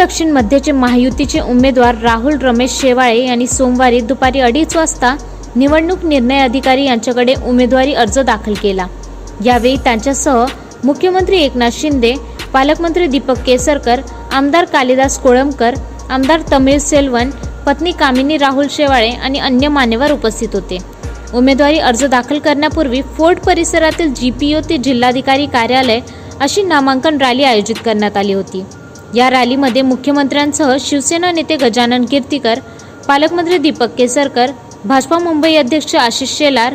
दक्षिण मध्यचे महायुतीचे उमेदवार राहुल रमेश शेवाळे यांनी सोमवारी दुपारी अडीच वाजता निवडणूक निर्णय अधिकारी यांच्याकडे उमेदवारी अर्ज दाखल केला. यावेळी त्यांच्यासह मुख्यमंत्री एकनाथ शिंदे पालकमंत्री दीपक केसरकर आमदार कालिदास कोळंबकर आमदार तमिळ सेल्वन पत्नी कामिनी राहुल शेवाळे आणि अन्य मान्यवर उपस्थित होते. उमेदवारी अर्ज दाखल करण्यापूर्वी फोर्ट परिसरातील जी पी ओ ते जिल्हाधिकारी कार्यालय अशी नामांकन रॅली आयोजित करण्यात आली होती. या रॅलीमध्ये मुख्यमंत्र्यांसह शिवसेना नेते गजानन कीर्तीकर पालकमंत्री दीपक केसरकर भाजपा मुंबई अध्यक्ष आशिष शेलार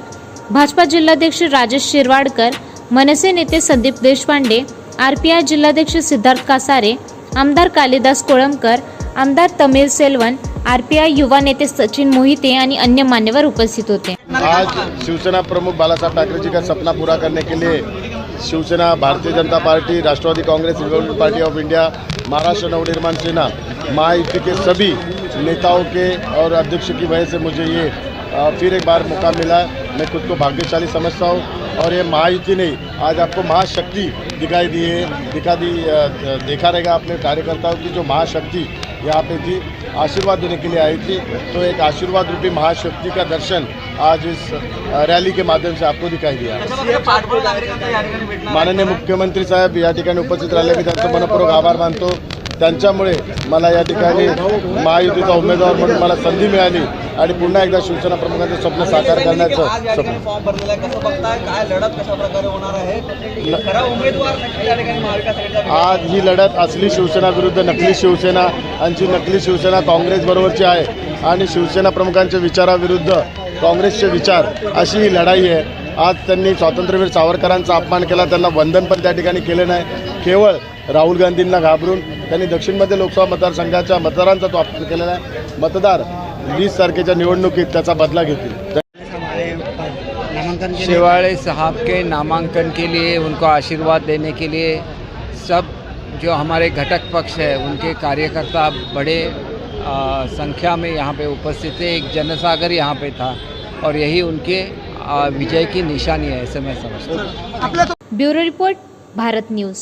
भाजपा जिल्हाध्यक्ष राजेश शिरवाडकर मनसे नेते Sandeep Deshpande R P I जिल्हाध्यक्ष सिद्धार्थ कासारे आमदार कालिदास कोळंबकर आमदार Tamil Selvan R P I युवा नेते सचिन मोहिते आणि अन्य मान्यवर उपस्थित होते. आज शिवसेना प्रमुख बालासाहेब ठाकरे जी का सपना पूरा करने के लिए Shiv Sena, Bharatiya Janata party, Rashtrawadi Congress republic party of India, Maharashtra Navnirman Sena, Mahayuti के सभी नेताओं के और अध्यक्ष की वजह से मुझे ये फिर एक बार मौका मिला। मैं खुद को भाग्यशाली समझता हूँ और ये महायुति ने आज आपको महाशक्ति दिखाई दी है, दिखा दी देखा रहेगा अपने कार्यकर्ताओं की जो महाशक्ति यहाँ पे थी। आशीर्वाद देने के लिए आई थी। तो एक आशीर्वाद रूपी महाशक्ति का दर्शन आज इस रैली के माध्यम से आपको दिखाई दिया. माननीय मुख्यमंत्री साहेब या ठिकाणी उपस्थित राहिले. मी त्यांचा मनपूर्वक आभार मानतो. त्यांच्यामुळे मला या ठिकाणी महायुतीचा उमेदवार म्हणून मला संधी मिळाली आणि पुन्हा एकदा शिवसेना प्रमुखांचं स्वप्न साकार करण्याचं या स्वप्न. ठिकाणी फॉर्म भरलेला आहे? कसं बघताय? काय लढत कशा प्रकारे होणार आहे? खरा उमेदवार नक्की या ठिकाणी महाविकास आघाडीचा आज ही लढत असली शिवसेना विरुद्ध नकली शिवसेना आणि नकली शिवसेना काँग्रेसबरोबरची आहे आणि शिवसेना प्रमुखांच्या विचाराविरुद्ध काँग्रेसचे विचार अशी ही लढाई आहे. आज त्यांनी स्वातंत्र्यवीर सावरकरांचा अपमान केला त्यांना वंदन पण त्या ठिकाणी केलं नाही. केवळ राहुल गांधींना घाबरून त्यांनी दक्षिण मध्य लोकसभा मतदारसंघाच्या मतदारांचा तो अपमान केलेला आहे. मतदार वीस तारखेच्या निवडणुकीत त्याचा बदला घेतील. शिवाड़े साहब के नामांकन के लिए उनको आशीर्वाद देने के लिए सब जो हमारे घटक पक्ष है उनके कार्यकर्ता बड़े आ, संख्या में यहाँ पे उपस्थित थे। एक जनसागर यहाँ पे था और यही उनके आ, विजय की निशानी है ऐसे मैं समझता हूँ। Bureau report Bharat news.